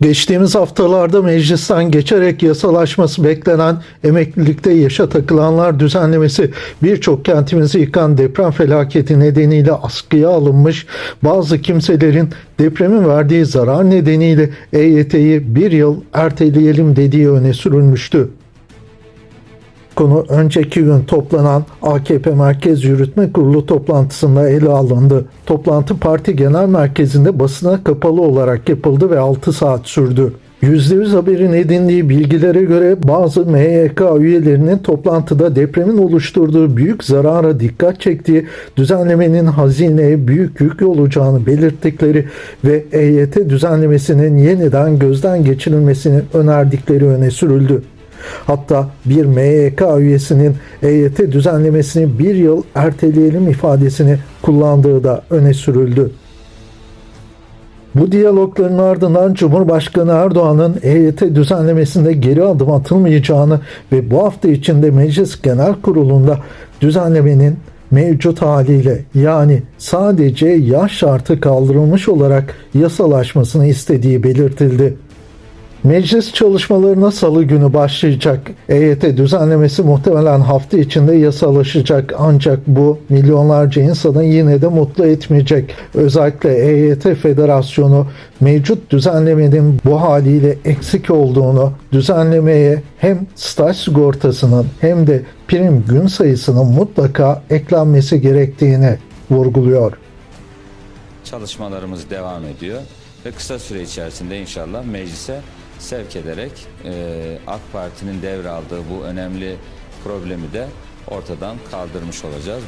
Geçtiğimiz haftalarda meclisten geçerek yasalaşması beklenen emeklilikte yaşa takılanlar düzenlemesi birçok kentimizi yıkan deprem felaketi nedeniyle askıya alınmış bazı kimselerin depremin verdiği zarar nedeniyle EYT'yi bir yıl erteleyelim dediği öne sürülmüştü. Konu önceki gün toplanan AKP Merkez Yürütme Kurulu toplantısında ele alındı. Toplantı parti genel merkezinde basına kapalı olarak yapıldı ve 6 saat sürdü. %100 haberin edindiği bilgilere göre bazı MYK üyelerinin toplantıda depremin oluşturduğu büyük zarara dikkat çektiği, düzenlemenin hazineye büyük yük olacağını belirttikleri ve EYT düzenlemesinin yeniden gözden geçirilmesini önerdikleri öne sürüldü. Hatta bir MYK üyesinin EYT düzenlemesini bir yıl erteleyelim ifadesini kullandığı da öne sürüldü. Bu diyalogların ardından Cumhurbaşkanı Erdoğan'ın EYT düzenlemesinde geri adım atılmayacağını ve bu hafta içinde Meclis Genel Kurulu'nda düzenlemenin mevcut haliyle yani sadece yaş şartı kaldırılmış olarak yasalaşmasını istediği belirtildi. Meclis çalışmalarına salı günü başlayacak. EYT düzenlemesi muhtemelen hafta içinde yasalaşacak ancak bu milyonlarca insanı yine de mutlu etmeyecek. Özellikle EYT Federasyonu mevcut düzenlemenin bu haliyle eksik olduğunu, düzenlemeye hem staj sigortasının hem de prim gün sayısının mutlaka eklenmesi gerektiğini vurguluyor. çalışmalarımız devam ediyor ve kısa süre içerisinde inşallah meclise sevk ederek e, AK Parti'nin devraldığı bu önemli problemi de ortadan kaldırmış olacağız.